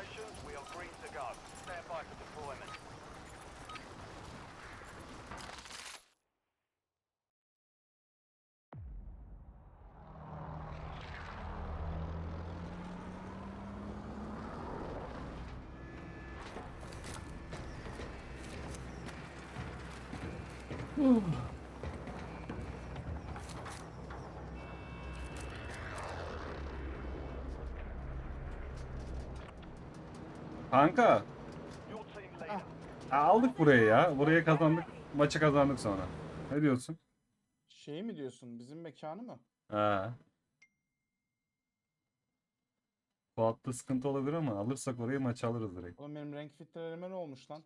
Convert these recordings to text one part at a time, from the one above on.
stations, we are green to go. Stand by for deployment. Hmm. Kanka leader. aldık burayı ya. Burayı kazandık. Maçı kazandık sonra. Ne diyorsun? Şey mi diyorsun? Bizim mekanı mı? Ha. Fuat'ta sıkıntı olabilir ama alırsak orayı maç alırız direkt. Oğlum benim renk filtrelerime ne olmuş lan?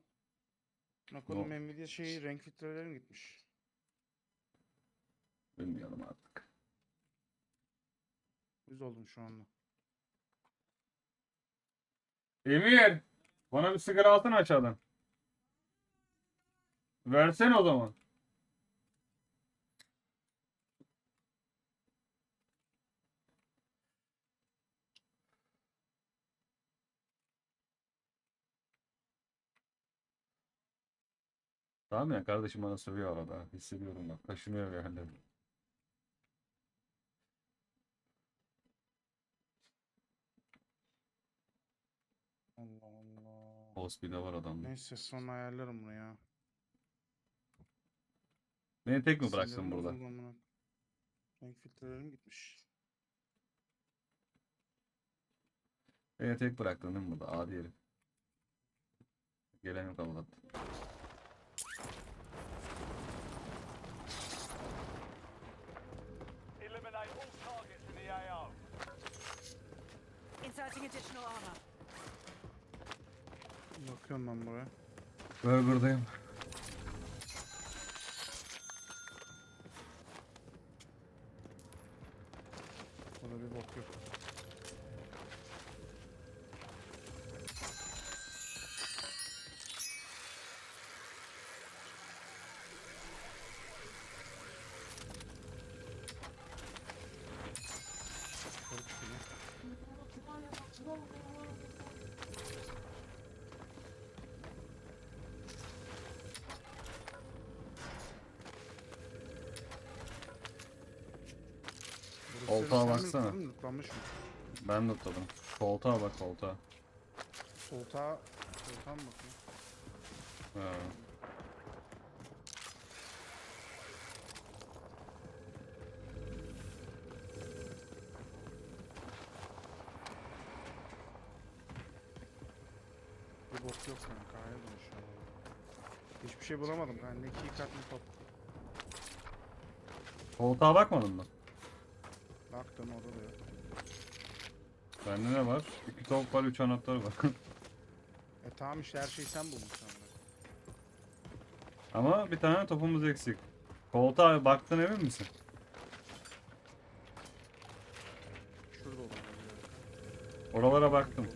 Bak oğlum Nvidia şeyi renk filtrelerim gitmiş. Bilmiyorum artık. Yüz oldum şu anda. Emir! Bana bir sigara alsana aşağıdan. Versene o zaman. Tamam ya kardeşim bana sövüyor arada. Hissediyorum bak. Kaşınıyor yani. De var adamda. Neyse sonra ayarlarım bunu ya. Beni tek mi bıraktın burada? Renk filtrelerim gitmiş. Beni tek bıraktın değil mi burada? Adi herif. Gelen yok Allah'tan. Eliminate all targets in the AO. Inserting additional armor. Bakıyorum ben buraya. Burger'dayım. Burada bir bok yok. Koltuğa baksana. mı? Ben de tutladım. Koltuğa bak koltuğa. Soltağa, soltağa mı? Ha. Bir bok yok kanka. Hayır an. Hiçbir şey bulamadım kanka. Ne iki kat ne top. Koltuğa bakmadın mı? Baktım orada da yok. Bende ne var? İki top var, üç anahtar var. E tamam işte her şeyi sen bulmuşsun. Ama bir tane topumuz eksik. Koltuğa baktın emin misin? Şurada olabilir. Oralara baktım.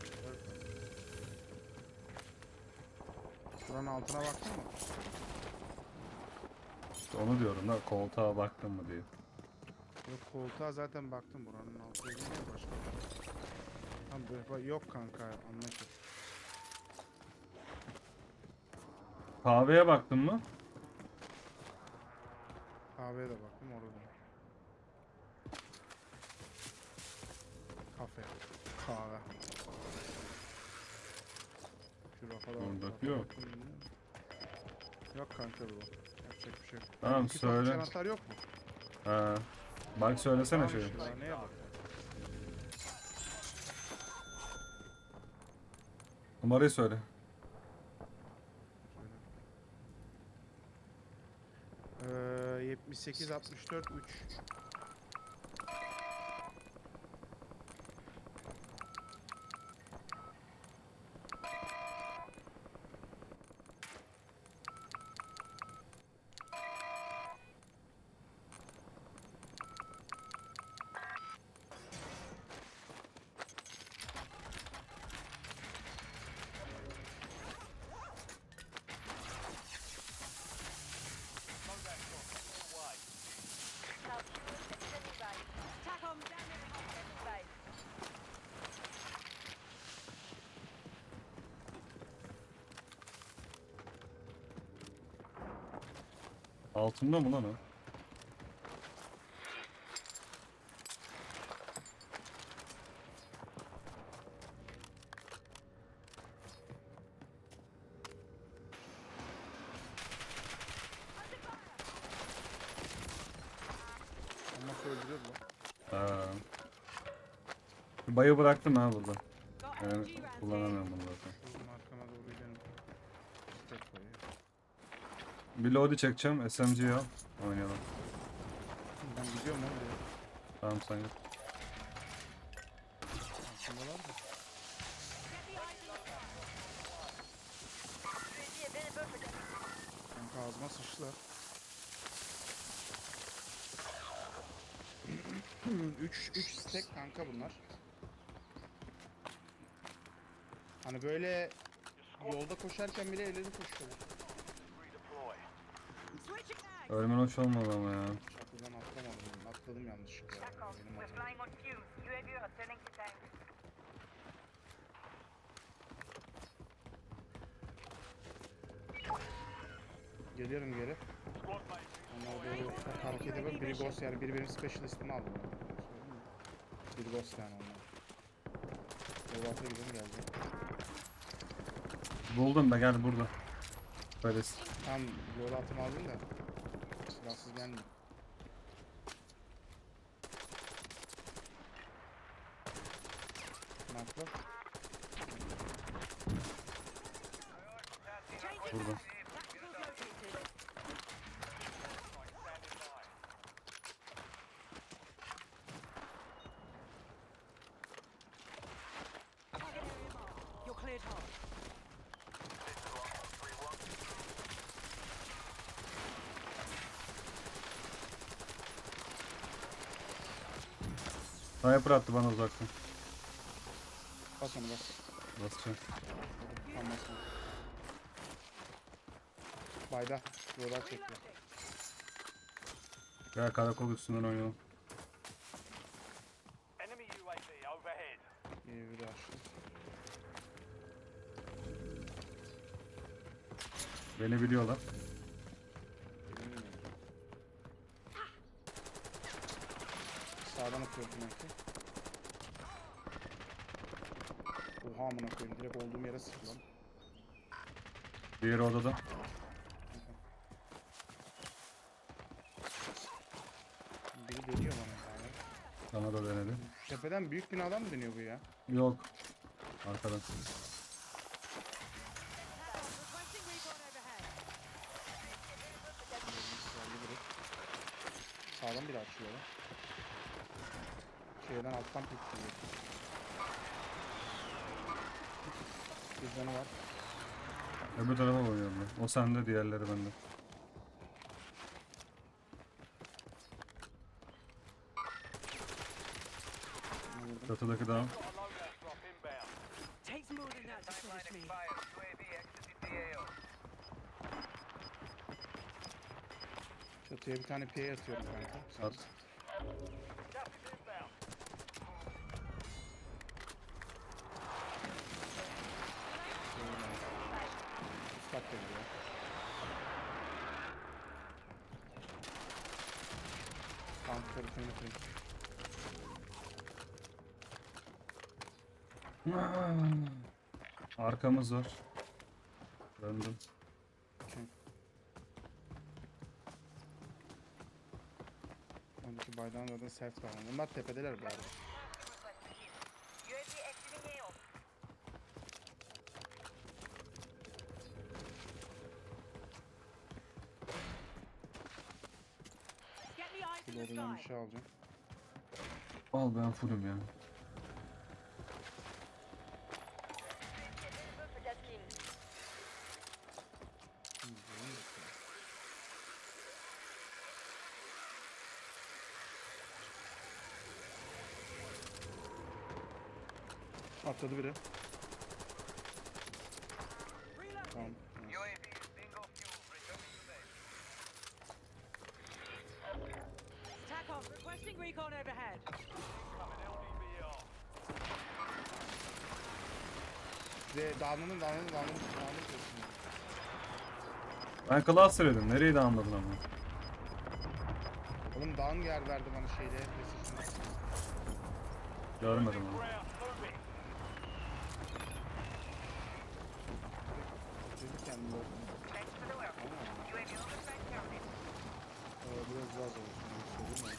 Şuranın altına baktın mı? İşte onu diyorum da koltuğa baktın mı diye. Yok koltuğa zaten baktım buranın altı niye başka? Tamam böyle bak- yok kanka anlaşıldı. Kahveye baktın mı? Kahveye de baktım orada da. Kafe. Kahve. Şu rafa da Orada rafa yok. Yok kanka bu. Yapacak bir şey yok. Tamam, söyle. anahtar yok mu? Ha. Bak söylesene bak? Numarayı söyle. Ee, 78 64 3. Altında mı lan o? Bayı bıraktım ha burada. Yani kullanamıyorum bunu zaten. Şuradan arkama doğru gidelim. Step koyuyor. Bir load'i çekeceğim. SMG'yi al. Oynayalım. Ben gidiyorum oraya. Tamam sen git. Arkamdalar da. Kanka ağzıma sıçtılar. 3 3 stack kanka bunlar. Hani böyle yolda koşarken bile evleri koşuyorlar. Ölmen hoş olmadı ama ya. Çatıdan atlamadım. Atladım yanlışlıkla. Benim hatam. Geliyorum geri. Onlar doğru hareket yapıp biri ghost yani biri benim specialist'imi aldı. Biri ghost yani onlar. Yolata gidelim geldi. Buldum da gel burada. Böyle Tam yollatımı aldım da. Silahsız gelmiyor. Nakla. burada. Sniper attı bana uzaktan. Bas onu bas. Basacağım. Tam bas onu. Bayda. Yollar çekiyor. Gel karakol üstünden oynayalım. Enemy UAV overhead. İyi bir açtı. Beni biliyorlar. Bilmiyorum. Sağdan atıyorum belki. Oha amına koyayım direkt olduğum yere sıktı lan. Diğeri odada. Biri deniyor bana yani. Bana da denedi. Tepeden büyük binadan mı deniyor bu ya? Yok. Arkadan. Sağdan biri açıyor lan. Şeyden alttan pikliyor. Bir canı var. Öbür tarafa oynuyorum ben. O sende diğerleri bende. Çatıdaki AO. Çatıya bir tane PA atıyorum kanka. At. Tank tarafını yapayım. Arkamız var. Döndüm. Oradaki baydağın zaten self var. Bunlar tepedeler bu arada. UAV exiting AO. Get me eyes in the Flori'den bir sky. Şey alacağım. Al ben fullüm ya. Atladı biri. Ve dağlanın dağlanın dağlanın dağlanın diyorsun. Ben cluster yedim. Nereyi de anladın ama. Oğlum dağın yer verdi bana şeyde. Görmedim onu. Çocuk kendini oldu. Ee, biraz daha zor de.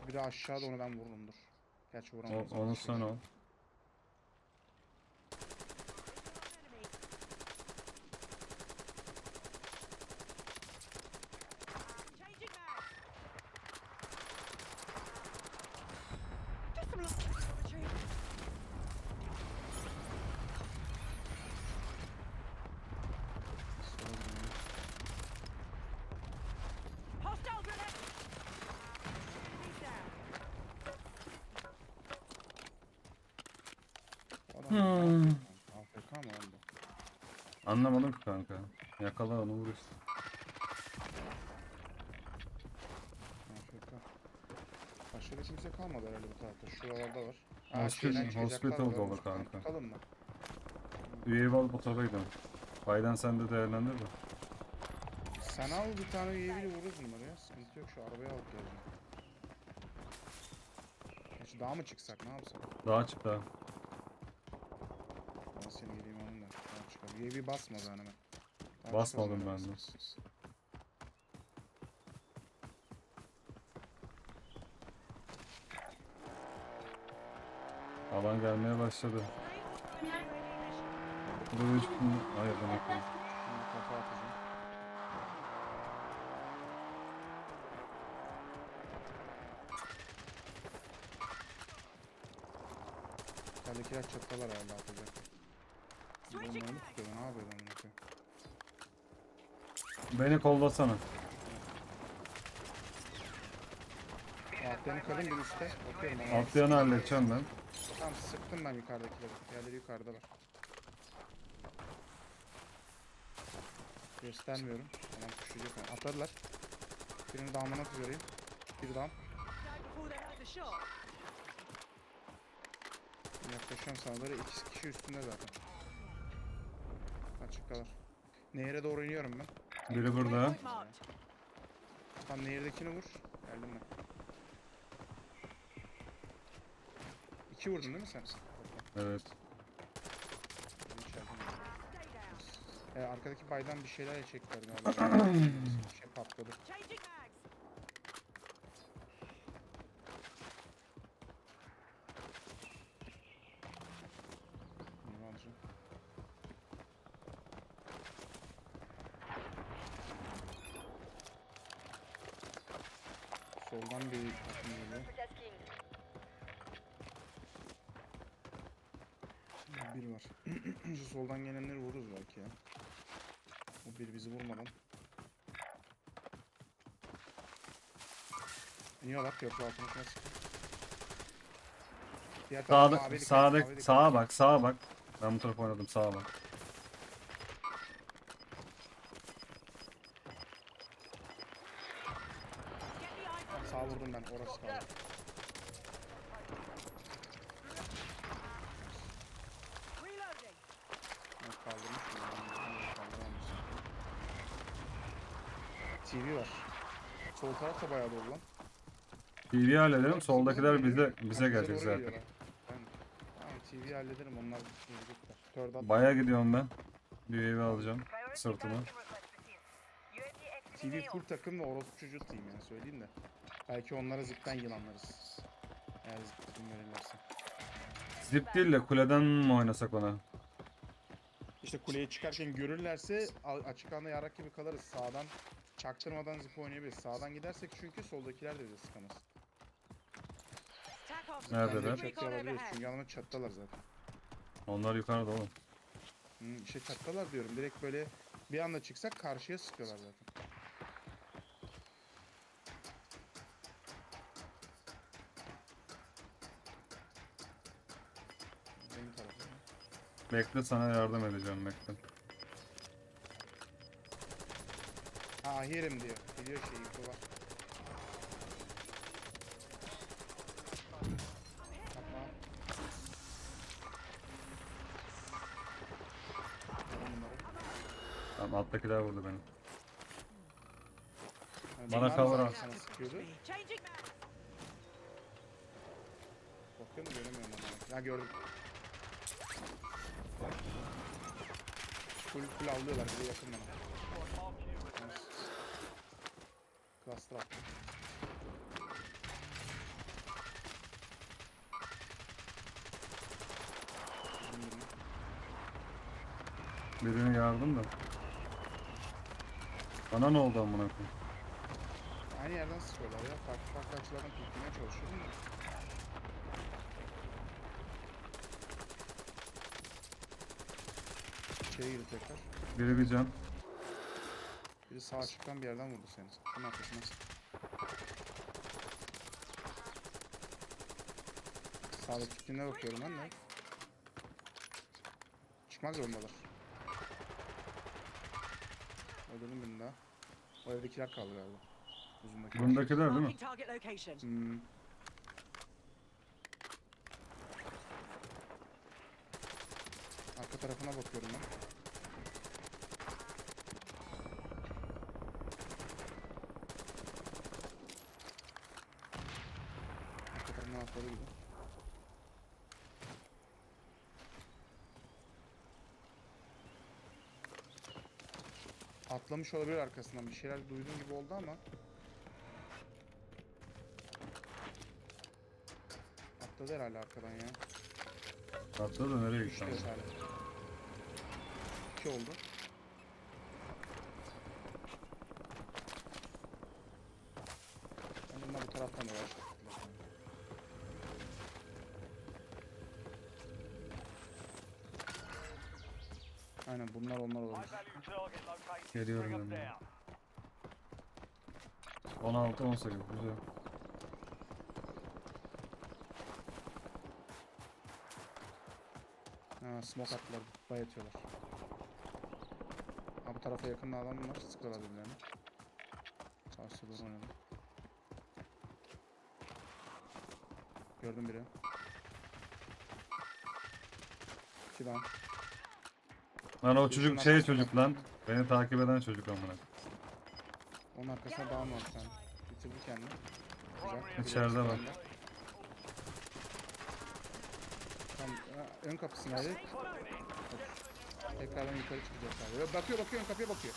Şu biri aşağıda onu ben vururum dur. Gerçi O, vuramam. onu sen ol. Adam AFK mı oldu? Anlamadım ki kanka. Yakala onu vur işte. AFK. Başka da kimse kalmadı herhalde bu tarafta. Şuralarda var. Hospital- şeyden çıkacaklar hospital var. dolu kanka. Bakalım mı? Üyeyi alıp o tarafa gidelim. Bayden sen de değerlendir de. Sen al bir tane üyeyle vururuz bunları ya. Sıkıntı yok şu arabaya alıp geleceğim. Gerçi daha mı çıksak ne yapsak? Daha çık daha. Ben seni geleyim onun da. Daha çıkalım. UAV basmadı. Daha Basmadım ben de. Alan gelmeye başladı. Bu üç bin... Hayır demek değil. Şimdi kafa atacağım. Herhalde atacak. Mı tutuyor? Ne yapıyor lan bunu? Beni kollasana. Atlayanı kalın bir üstte. Bakıyorum ona. Atlayanı halledeceğim ben. Tamam sıktım ben yukarıdakileri. Diğerleri yukarıdalar. Göstermiyorum. Tamam düşecek ama. Atladılar. Birini damlamak üzereyim. Bir dam. Yaklaşıyorum sana böyle iki kişi üstünde zaten. Açıktalar. Nehre doğru iniyorum ben. Biri burada. Tam nehirdekini vur. Geldim ben. İki vurdun değil mi sen? Evet. Ee, arkadaki baydan bir şeyler çektiler galiba. bir şey patladı. Changing mags. Bunu alacağım. Soldan bir takım geliyor. Bir var. Şu soldan gelenleri vururuz belki ya. O bir bizi vurmadan. İniyorlar köprü altına sıkın. Diğer Sağda, sağda, sağa bak, sağa bak. Ben bu tarafa oynadım, sağa bak. Get behind them. Sağ vurdum ben orası kaldı. Reloading. Evet, kaldırmış mı? Evet, kaldıramamış. TV var. Da bayağı dolu lan. TV'yi halledelim, soldakiler bize bize gelecek zaten. tamam TV'yi hallederim onlar gelecekler. Baya gidiyorum ben. Bir evi alacağım. Sırtıma. TV full takım ve orospu çocuğu team yani söyleyeyim de. Belki onlara zipten yılanlarız. Eğer zip izin verirlerse. Zip değil de kuleden mi oynasak ona? İşte kuleye çıkarken görürlerse açık anda yarak gibi kalırız. Sağdan çaktırmadan zip oynayabiliriz. Sağdan gidersek çünkü soldakiler de bize sıkamaz. Neredeler? Bence Recon çatı alabiliriz overhead. çünkü adamlar çattalar zaten. Onlar yukarıda oğlum. Hı, işte çattalar diyorum. Direkt böyle bir anda çıksak karşıya sıkıyorlar zaten. Benim tarafım. Bekle sana yardım edeceğim bekle. Ha herim diyor. Biliyor şey info var. Tamam. Tamam alttakiler vurdu beni. Bana cover al. Sana sıkıyordu. Changing mags. Bakıyorum göremiyorum onu. Ya gördüm. Full full avlıyorlar bir de yakın bana. Cluster attım. Birini yardım da. Bana ne oldu amına koyayım? Aynı yerden sıkıyorlar ya. Farklı farklı açılardan piklemeye çalışıyorum da. İçeri girdi tekrar. Biri bir can. Biri sağ açıktan bir yerden vurdu seni. Şunun arkasına. Sağdaki pikline bakıyorum ben de. Çıkmak zorundalar. Öldürdüm birini daha. O evdekiler kaldı galiba. Uzundakiler. Bundakiler değil mi? Hmm. Arka tarafına bakıyorum ben. Arka tarafına atladı gibi. Atlamış olabilir arkasından. Bir şeyler duyduğum gibi oldu ama. Atladı herhalde arkadan ya. Atla da nereye gitti? İki oldu. Ben bunlar bu taraftan da var. Aynen bunlar onlar High olabilir. value target located. Geliyorum down. 16 18 güzel. Ha smoke attılar. Bay atıyorlar. Ha bu tarafa yakın adam var. Sıkıyorlar birbirlerine. Sağ doğru oynadım. Gördüm biri. İki daha. Lan o çocuk şey çocuk lan. Beni takip eden çocuk amına. Onun arkasına var bir tane. Bitirdi kendini. Güzel. İçeride bak. Tamam, ön kapısındaydı. Tekrardan yukarı çıkacak abi. Yo, Bakıyor bakıyor ön kapıya bakıyor.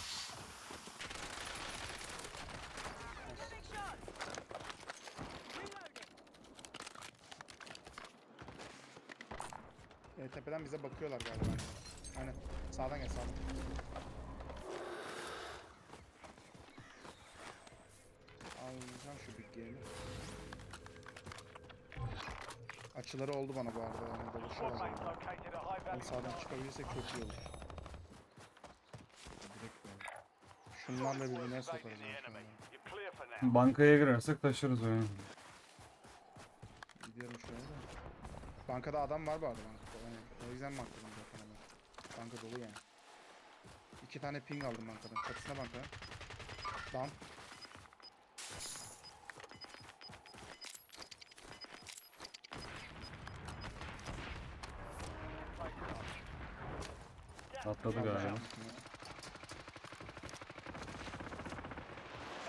Big shot. Reloading. E, tepeden bize bakıyorlar galiba. Aynen. Sağdan gel sağdan. Alacağım şu big game'i. Açıları oldu bana bu arada yani mates yani. sağdan çıkabilirsek çok iyi olur. Direkt böyle. Şunlarla birbirine sokarız. Yani. Bankaya girersek taşırız oyunu. Gidiyorum şuraya da. Bankada adam var bu arada bankada. Yani, o yüzden ama. Banka dolu yani. İki tane ping aldım bankadan. Çatısına banka. Down. Atladı galiba. çatısına.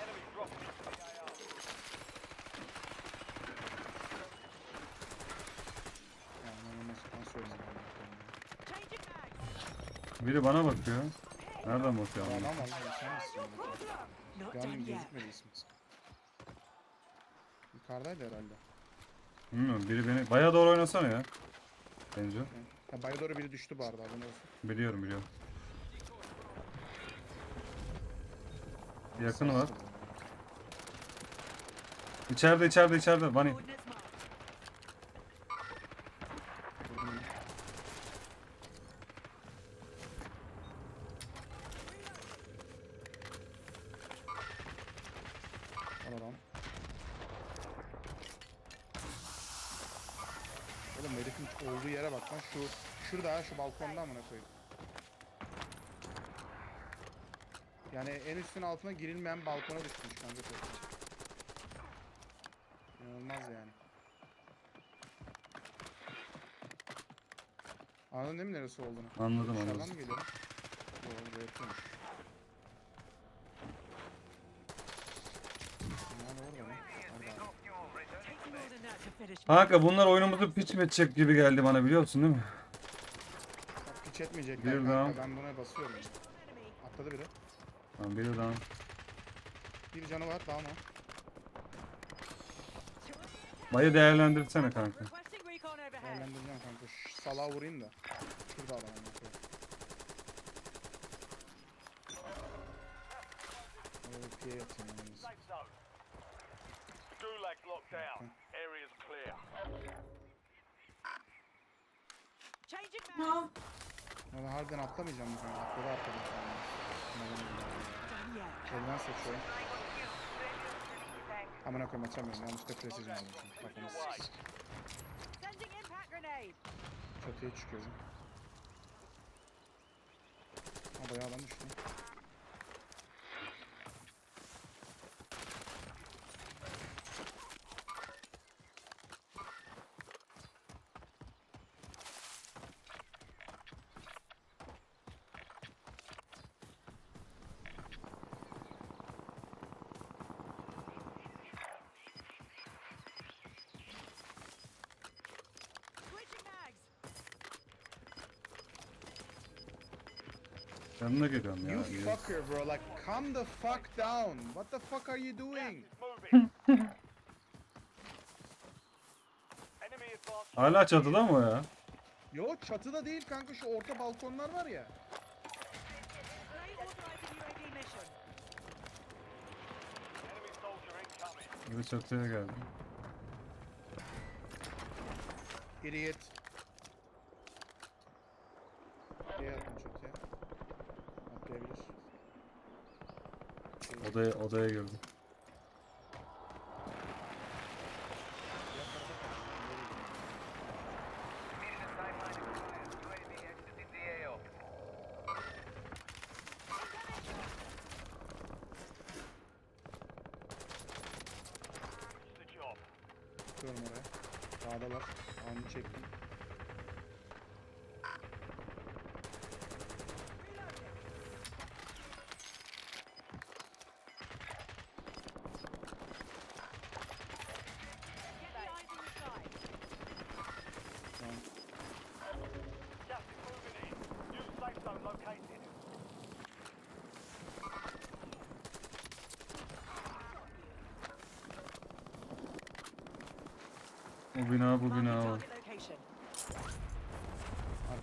Enemy dropping into the AR. Yani ben onu nasıl, nasıl oynayayım ben bakalım. Changing mags. Biri bana bakıyor. Nereden bakıyor adam var lan sen misin? Gözükmedi. Yukarıdaydı herhalde. Bilmiyorum biri beni... Baya doğru oynasana ya. Bence. Ya baya doğru biri düştü bu arada. Biliyorum biliyorum. Yakını var. İçeride içeride içeride. Bunny. şu balkonda amına koyayım. Yani en üstün altına girilmeyen balkona düşmüş kanka toplam. İnanılmaz yani. Anladın değil mi neresi olduğunu? Anladım Dışarıdan anladım. mı geliyor? Doğru buraya tutmuş. Bunlar Kanka bunlar oyunumuzu piç mi edecek gibi geldi bana biliyorsun değil mi? Bak piç etmeyecekler Bir daha. Ben buna basıyorum. Atladı biri. Tamam biri daha. Bir canı var daha mı? Bayı değerlendirsene kanka. Değerlendireceğim kanka. Şu salağa vurayım da. Şurada adam. zone. Gulag locked down. Area's clear. Changing mag. Valla harbiden atlamayacağım bu kanka. Atladı atladı. Elden seçiyorum. Amına koyayım açamıyorum. Yanlışlıkla precision aldım. Kafamı grenade. Çatıya çıkıyorum. Ha bayağı adam düştü. Yanına geliyorum ya. You fucker bro, like calm the fuck down. What the fuck are you doing? Hala çatıda mı o ya? Yo çatıda değil kanka şu orta balkonlar var ya. Biri çatıya geldi. Idiot. Şeye attım çatıya. Atlayabilir. Odaya, odaya girdi. Finish the job. Bakıyorum oraya. Dağdalar. Anı çektim.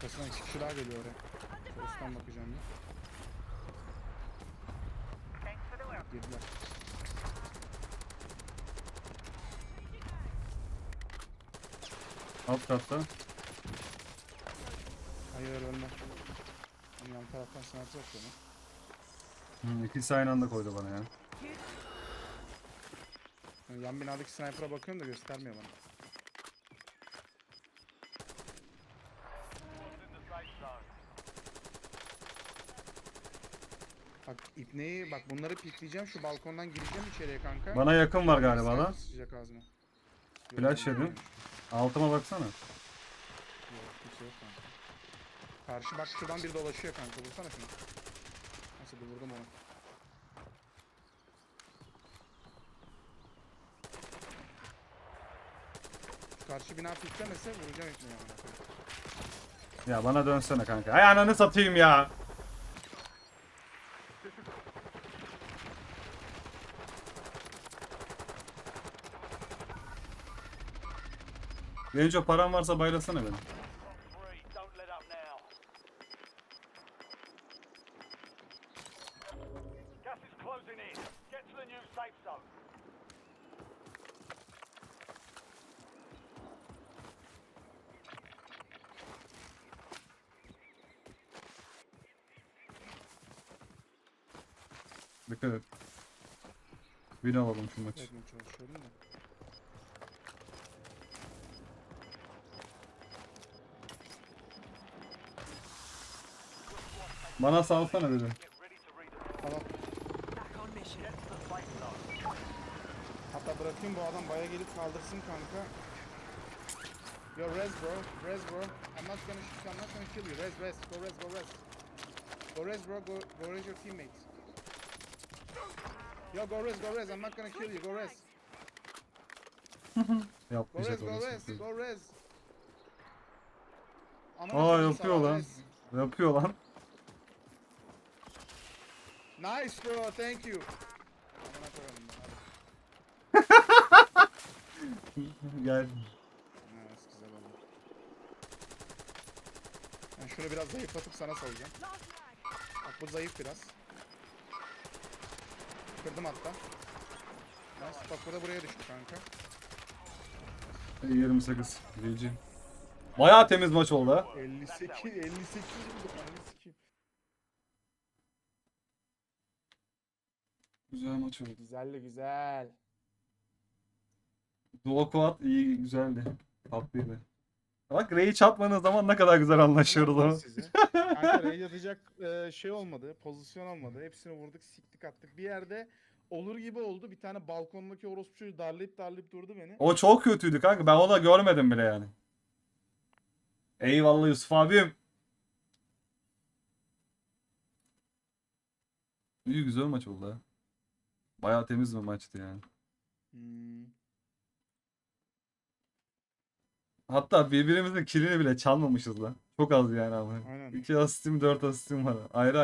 Arkasından iki kişi daha geliyor oraya. Fire. bakacağım bir. Girdiler. Alt katta. Hayır önde. Ben yan taraftan sniper atıyorum. Hı, ikisi aynı anda koydu bana ya. Yani yan binadaki sniper'a bakıyorum da göstermiyor bana. What's in the safe zone? Bak ipneyi bak bunları pikleyeceğim şu balkondan gireceğim içeriye kanka. Bana yakın var galiba lan. Sıcak ağzıma. Flash yedim. Altıma baksana. Yok kimse yok kanka. Karşı bak şuradan biri dolaşıyor kanka vursana şunu. Nasıl bir vurdum onu. Şu karşı bina piklemese vuracağım amına koyayım. Ya bana dönsene kanka. Ay ananı satayım ya. To the new safe zone. Dikkat et. Alalım şu maçı. To the safe zone. Hatta bırakayım bu adam baya gelip kaldırsın kanka. Yo res bro, res bro. I'm not gonna shoot, I'm not gonna kill you. Res, res, go res, go res. Go res bro, go, go res your teammates. Yo go res, go res, I'm not gonna kill you, go res. Go Yapmayacak res, go res, go res. Amına Aa yapıyor lan. Yapıyor lan. Nice bro, thank you. Amına koyalım ya. Gel. Evet, şunu biraz zayıflatıp sana salacağım. Bak bu zayıf biraz. Kırdım hatta. Nice. Bak burada buraya düştü kanka. Yarım sakız. GG. Bayağı temiz maç oldu ha. 58, 58 58. Güzel maç oldu. Güzeldi güzel. Duo quad iyi güzeldi. Tatlıydı. Bak Rage atmadığın zaman ne kadar güzel anlaşıyoruz ama. Kanka raid atacak e, şey olmadı, pozisyon olmadı. Hepsini vurduk, siktik attık. Bir yerde olur gibi oldu. Bir tane balkondaki orospu çocuğu darlayıp darlayıp durdu beni. O çok kötüydü kanka. Ben onu da görmedim bile yani. Eyvallah Yusuf abim. İyi güzel maç oldu ha. Bayağı temiz bir maçtı yani. Hmm. Hatta birbirimizin kilini bile çalmamışız lan. Çok az yani ama. Aynen. 2 asistim 4 asistim var. Ayrı